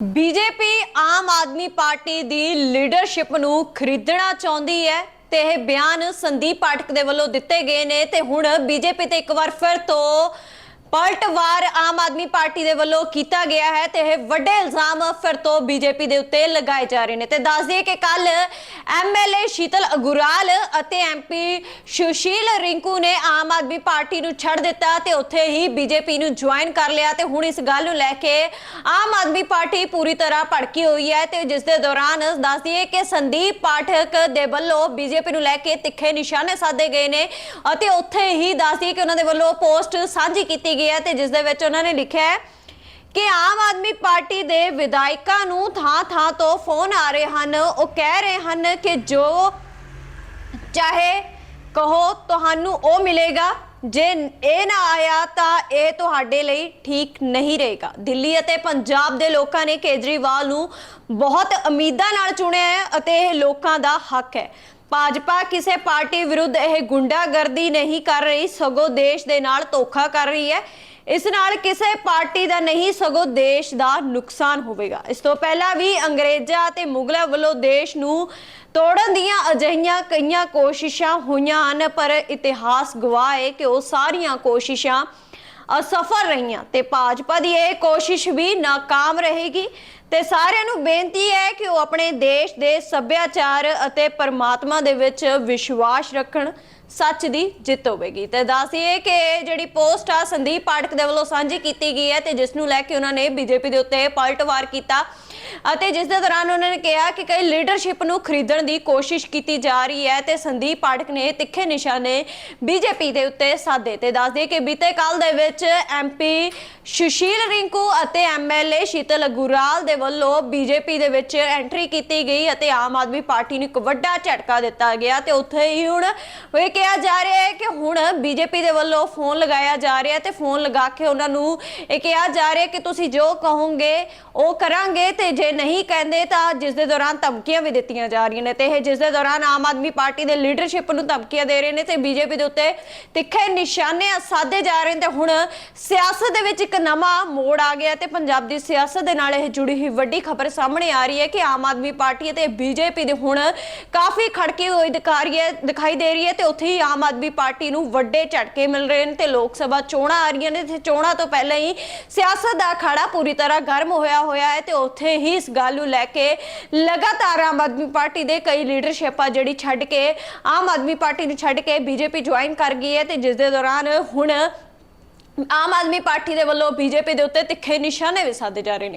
BJP Aam Aadmi party ਦੀ leadership ਨੂੰ ਖਰੀਦਣਾ ਚਾਹੁੰਦੀ ਹੈ ਤੇ ਇਹ ਬਿਆਨ ਸੰਦੀਪ ਪਾਠਕ ਦੇ ਵੱਲੋਂ ਦਿੱਤੇ ਗਏ ਨੇ ਤੇ ਹੁਣ ਬੀਜੇਪੀ ਤੇ ਇੱਕ ਵਾਰ ਫਿਰ ਤੋਂ ਪਲਟਵਾਰ ਆਮ ਆਦਮੀ ਪਾਰਟੀ ਦੇ ਵੱਲੋਂ ਕੀਤਾ ਗਿਆ ਹੈ ਤੇ ਇਹ ਵੱਡੇ ਇਲਜ਼ਾਮ ਫਿਰ ਤੋਂ ਬੀਜੇਪੀ ਦੇ ਉੱਤੇ ਲਗਾਏ ਜਾ ਰਹੇ ਨੇ। ਤੇ ਦੱਸ ਦਈਏ ਕਿ ਕੱਲ ਐਮਐਲਏ ਸ਼ੀਤਲ ਅਗੁਰਾਲ ਅਤੇ ਐਮਪੀ ਸੁਸ਼ੀਲ ਰਿੰਕੂ ਨੇ ਆਮ ਆਦਮੀ ਪਾਰਟੀ ਨੂੰ ਛੱਡ ਦਿੱਤਾ ਤੇ ਉੱਥੇ ਹੀ ਬੀਜੇਪੀ ਨੂੰ ਜੁਆਇਨ ਕਰ ਲਿਆ। ਤੇ ਹੁਣ ਇਸ ਗੱਲ ਨੂੰ ਲੈ ਕੇ ਆਮ ਆਦਮੀ ਪਾਰਟੀ ਪੂਰੀ ਤਰ੍ਹਾਂ ਭੜਕੀ ਹੋਈ ਹੈ ਤੇ ਜਿਸ ਦੇ ਦੌਰਾਨ ਦੱਸ ਦਈਏ ਕਿ ਸੰਦੀਪ ਪਾਠਕ ਦੇ ਵੱਲੋਂ ਬੀਜੇਪੀ ਨੂੰ ਲੈ ਕੇ ਤਿੱਖੇ ਨਿਸ਼ਾਨੇ ਸਾਧੇ ਗਏ ਨੇ ਅਤੇ ਉੱਥੇ ਹੀ ਦੱਸ ਦਈਏ ਕਿ ਉਹਨਾਂ ਦੇ ਵੱਲੋਂ ਪੋਸਟ ਸਾਂਝੀ ਕੀਤੀ ਗਈ ਹੈ ਤੇ ਜਿਸ ਦੇ ਵਿੱਚ ਉਹਨਾਂ ਨੇ ਲਿਖਿਆ ਹੈ ਕਿ ਆਮ ਆਦਮੀ ਪਾਰਟੀ ਦੇ ਵਿਧਾਇਕਾਂ ਨੂੰ ਥਾਂ ਥਾਂ ਤੋਂ ਫੋਨ ਆ ਰਹੇ ਹਨ। ਉਹ ਕਹਿ ਰਹੇ ਹਨ ਕਿ ਜੋ ਚਾਹੇ ਕਹੋ, ਤੁਹਾਨੂੰ ਉਹ ਮਿਲੇਗਾ। ਜੇ ਇਹ ਨਾ ਆਇਆ ਤਾਂ ਇਹ ਤੁਹਾਡੇ ਲਈ ਠੀਕ ਨਹੀਂ ਰਹੇਗਾ। ਦਿੱਲੀ ਅਤੇ ਪੰਜਾਬ ਦੇ ਲੋਕਾਂ ਨੇ ਕੇਜਰੀਵਾਲ ਨੂੰ ਬਹੁਤ ਉਮੀਦਾਂ ਨਾਲ ਚੁਣਿਆ ਹੈ ਅਤੇ ਇਹ ਲੋਕਾਂ ਦਾ ਹੱਕ ਹੈ। ਭਾਜਪਾ ਕਿਸੇ ਪਾਰਟੀ ਵਿਰੁੱਧ ਇਹ ਗੁੰਡਾਗਰਦੀ ਨਹੀਂ ਕਰ ਰਹੀ, ਸਗੋਂ ਦੇਸ਼ ਦੇ ਨਾਲ ਧੋਖਾ ਕਰ ਰਹੀ ਹੈ। ਇਸ ਨਾਲ ਕਿਸੇ ਪਾਰਟੀ ਦਾ ਨਹੀਂ, ਸਗੋਂ ਦੇਸ਼ ਦਾ ਨੁਕਸਾਨ ਹੋਵੇਗਾ। ਇਸ ਤੋਂ ਪਹਿਲਾਂ ਵੀ ਅੰਗਰੇਜ਼ਾਂ ਤੇ ਮੁਗਲਾਂ ਵੱਲੋਂ ਦੇਸ਼ ਨੂੰ ਤੋੜਨ ਦੀਆਂ ਅਜਿਹੀਆਂ ਕਈਆਂ ਕੋਸ਼ਿਸ਼ਾਂ ਹੋਈਆਂ ਹਨ, ਪਰ ਇਤਿਹਾਸ ਗਵਾਹ ਹੈ ਕਿ ਉਹ ਸਾਰੀਆਂ ਕੋਸ਼ਿਸ਼ਾਂ ਅਸਫਲ ਰਹੀਆਂ। ਤੇ ਭਾਜਪਾ ਦੀ ਇਹ ਕੋਸ਼ਿਸ਼ ਵੀ ਨਾਕਾਮ ਰਹੇਗੀ। ਤੇ ਸਾਰਿਆਂ ਨੂੰ ਬੇਨਤੀ ਹੈ ਕਿ ਉਹ ਆਪਣੇ ਦੇਸ਼ ਦੇ ਸੱਭਿਆਚਾਰ ਅਤੇ ਪਰਮਾਤਮਾ ਦੇ ਵਿੱਚ ਵਿਸ਼ਵਾਸ ਰੱਖਣ, ਸੱਚ ਦੀ ਜਿੱਤ ਹੋਵੇਗੀ। ਤੇ ਦੱਸੀਏ ਕਿ ਇਹ ਜਿਹੜੀ ਪੋਸਟ ਆ, ਸੰਦੀਪ ਪਾਠਕ ਦੇ ਵੱਲੋਂ ਸਾਂਝੀ ਕੀਤੀ ਗਈ ਹੈ ਤੇ ਜਿਸ ਨੂੰ ਲੈ ਕੇ ਉਹਨਾਂ ਨੇ ਬੀਜੇਪੀ ਦੇ ਉੱਤੇ ਪਲਟਵਾਰ ਕੀਤਾ। ਅਤੇ ਜਿਸ ਦੇ ਦੌਰਾਨ ਉਹਨਾਂ ਨੇ ਕਿਹਾ ਕਿ ਕਈ ਲੀਡਰਸ਼ਿਪ ਨੂੰ ਖਰੀਦਣ ਦੀ ਕੋਸ਼ਿਸ਼ ਕੀਤੀ ਜਾ ਰਹੀ ਹੈ ਤੇ ਸੰਦੀਪ ਪਾਠਕ ਨੇ ਤਿੱਖੇ ਨਿਸ਼ਾਨੇ ਬੀਜੇਪੀ ਦੇ ਉੱਤੇ ਸਾਧੇ ਤੇ ਦੱਸਦੇ ਕਿ ਬੀਤੇ ਕੱਲ ਦੇ ਵਿੱਚ ਐਮਪੀ ਸੁਸ਼ੀਲ ਰਿੰਕੂ ਅਤੇ ਐਮਐਲਏ ਸ਼ੀਤਲ ਅਗੁਰਾਲ ਦੇ ਵੱਲੋਂ ਬੀਜੇਪੀ ਦੇ ਵਿੱਚ ਐਂਟਰੀ ਕੀਤੀ ਗਈ ਅਤੇ ਆਮ ਆਦਮੀ ਪਾਰਟੀ ਨੂੰ ਇੱਕ ਵੱਡਾ ਝਟਕਾ ਦਿੱਤਾ ਗਿਆ ਤੇ ਉੱਥੇ ਹੀ ਹੁਣ ਇਹ ਕਿਹਾ ਜਾ ਰਿਹਾ ਹੈ ਕਿ ਹੁਣ ਬੀਜੇਪੀ ਦੇ ਵੱਲੋਂ ਫੋਨ ਲਗਾਇਆ ਜਾ ਰਿਹਾ ਤੇ ਫੋਨ ਲਗਾ ਕੇ ਉਹਨਾਂ ਨੂੰ ਇਹ ਕਿਹਾ ਜਾ ਰਿਹਾ ਕਿ ਤੁਸੀਂ ਜੋ ਕਹੋਗੇ, ਉਹ ਕਰਾਂਗੇ ਤੇ ਜੇ ਨਹੀਂ ਕਹਿੰਦੇ ਤਾਂ ਜਿਸ ਦੇ ਦੌਰਾਨ ਧਮਕੀਆਂ ਵੀ ਦਿੱਤੀਆਂ ਜਾ ਰਹੀਆਂ ਨੇ ਤੇ ਇਹ ਜਿਸ ਦੇ ਦੌਰਾਨ ਆਮ ਆਦਮੀ ਪਾਰਟੀ ਦੇ ਲੀਡਰਸ਼ਿਪ ਨੂੰ ਧਮਕੀਆਂ ਦੇ ਰਹੇ ਨੇ ਤੇ ਬੀਜੇਪੀ ਦੇ ਉੱਤੇ ਤਿੱਖੇ ਨਿਸ਼ਾਨੇ ਸਾਧੇ ਜਾ ਰਹੇ ਨੇ ਤੇ ਹੁਣ ਸਿਆਸਤ ਦੇ ਵਿੱਚ ਇੱਕ ਨਵਾਂ ਮੋੜ ਆ ਗਿਆ ਤੇ ਪੰਜਾਬ ਦੀ ਸਿਆਸਤ ਦੇ ਨਾਲ ਇਹ ਜੁੜੀ ਹੋਈ ਵੱਡੀ ਖਬਰ ਸਾਹਮਣੇ ਆ ਰਹੀ ਹੈ ਕਿ ਆਮ ਆਦਮੀ ਪਾਰਟੀ ਅਤੇ ਬੀਜੇਪੀ ਦੇ ਹੁਣ ਕਾਫੀ ਖੜਕੇ ਹੋਈ ਦਿਖਾਰੀ ਹੈ, ਦਿਖਾਈ ਦੇ ਰਹੀ ਹੈ ਤੇ ਉੱਥੇ ਹੀ ਆਮ ਆਦਮੀ ਪਾਰਟੀ ਨੂੰ ਵੱਡੇ ਝਟਕੇ ਮਿਲ ਰਹੇ ਨੇ ਤੇ ਲੋਕ ਸਭਾ ਚੋਣਾਂ ਆ ਰਹੀਆਂ ਨੇ ਤੇ ਚੋਣਾਂ ਤੋਂ ਪਹਿਲਾਂ ਹੀ ਸਿਆਸਤ ਦਾ ਅਖਾੜਾ ਪੂਰੀ ਤਰ੍ਹਾਂ ਗਰਮ ਹੋਇਆ ਹੋਇਆ ਹੈ ਤੇ ਉੱਥੇ ਹੀ ਹੀ ਇਸ ਗੱਲ ਨੂੰ ਲੈ ਕੇ ਲਗਾਤਾਰ ਆਮ ਆਦਮੀ ਪਾਰਟੀ ਦੇ ਕਈ ਲੀਡਰਸ਼ਿਪ ਆ ਜਿਹੜੀ ਛੱਡ ਕੇ, ਆਮ ਆਦਮੀ ਪਾਰਟੀ ਨੂੰ ਛੱਡ ਕੇ ਬੀਜੇਪੀ ਜੁਆਇਨ ਕਰ ਗਈ ਹੈ ਤੇ ਜਿਸ ਦੇ ਦੌਰਾਨ ਹੁਣ ਆਮ ਆਦਮੀ ਪਾਰਟੀ ਦੇ ਵੱਲੋਂ ਬੀਜੇਪੀ ਦੇ ਉੱਤੇ ਤਿੱਖੇ ਨਿਸ਼ਾਨੇ ਵੀ ਸਾਧੇ ਜਾ ਰਹੇ ਨੇ।